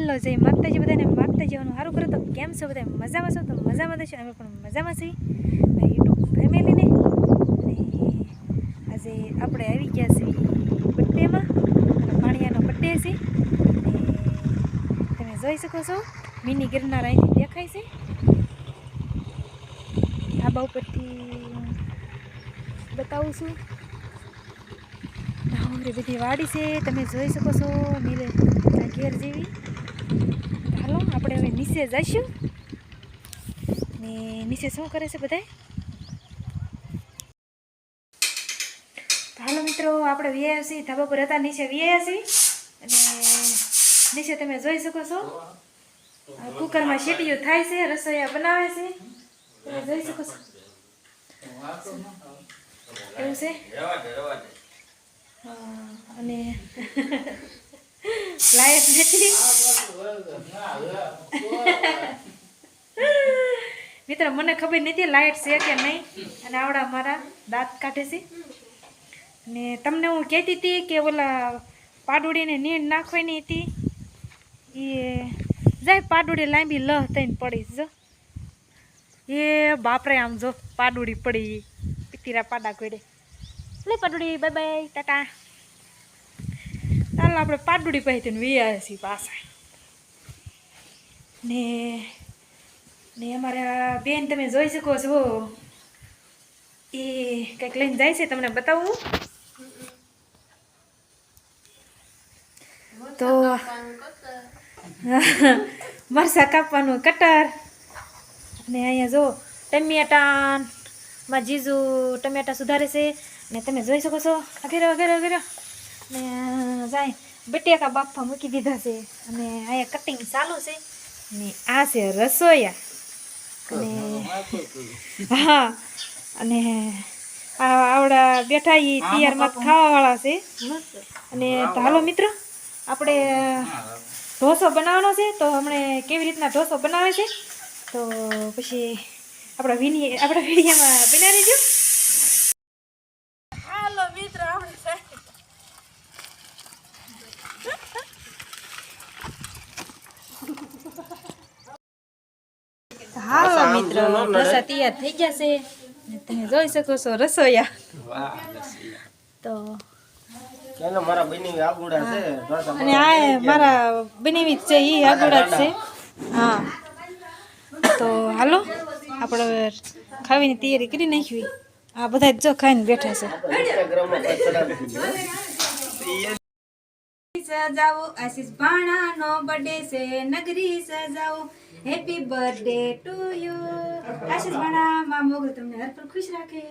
હાલો જય માતાજી બધાને માતાજીનું સારું કરો તો કેમ છો બધા? મજામાં છો? તો મજામાં થશો અમે પણ મજામાં છીએ. મારી યુટ્યુબ ફેમિલીને. આજે આપણે આવી ગયા છીએ બર્થડેમાં. પાણીયાનો બર્થડે છે. તમે જોઈ શકો છો, મિની ગિરનાર અહીંથી દેખાય છે. ધાબા ઉપરથી બતાવું છું. બધી વાડી છે. તમે જોઈ શકો છો, નીલે ઘેર જેવી. આપણે હવે નીચે જઈશું ને નીચે શું કરે છે બધાય? હાલો મિત્રો, આપણે વ્યાયા છીએ ધાબા પર હતા, નીચે વ્યાયા છીએ અને નીચે તમે જોઈ શકો છો. કુકરમાં શેટીઓ થાય છે, રસોઈયા બનાવે છે. તમે જોઈ શકો છો. એવું છે? અને લાયક નથી. મિત્ર, મને ખબર નથી લાઇટ છે કે નહીં. અને આવડા મારા દાંત કાઢે છે. ને તમને હું કહેતી હતી કે ઓલા પાડોડીને નીંદ નાખવાની હતી. એ જાય પાડોડી લાંબી લહ થઈને પડી જો. એ બાપરે આમ જો પાડોડી પડી પિતિરા પાડા કોડે લે પાડોડી બાય બાય ટાટા. ચાલો આપણે પાડોડી પાસેથી વી આવ્યા છીએ પાછા. ને ને અમારા બેન તમે જોઈ શકો છો. એ કંઈક લઈને જાય છે, તમને બતાવું. તો મરસા કાપવાનું કટર અને અહીંયા જો ટમેટાન, માં જીજુ ટમેટા સુધારે છે ને તમે જોઈ શકો છો. અઘેરો વગેરે વગેરે ને જાય. બટેકા બાફા મૂકી દીધા છે અને અહીંયા કટિંગ ચાલુ છે. ને આ છે રસોઈયા અને હા અને આ આવડા બેઠા એ તૈયારમાં ખાવાવાળા છે. અને હાલો મિત્રો આપણે ઢોસો બનાવવાનો છે તો હમણે કેવી રીતના ઢોસો બનાવે છે? તો પછી આપણા વિની આપણા વિડીયામાં બનાવી દેજો હાલો મિત્ર આપણે મિત્રો ઢોસા તૈયાર થઈ ગયા છે. તમે જોઈ શકો છો રસોઈયા તો ચાલો મારા બની આગુડા છે. અને આ મારા બનાવી જ છે એ આગળ જ છે. હા. તો હાલો આપણે ખાવીની તૈયારી કરી નાખવી. આ બધા જો ખાઈને બેઠા છે. સજાવો આશીષ ભાણાનો બર્થડે છે. નગરી સજાવો. Happy birthday to you Ashish ભાણા મા મોગલ તમને હર પર ખુશ રાખે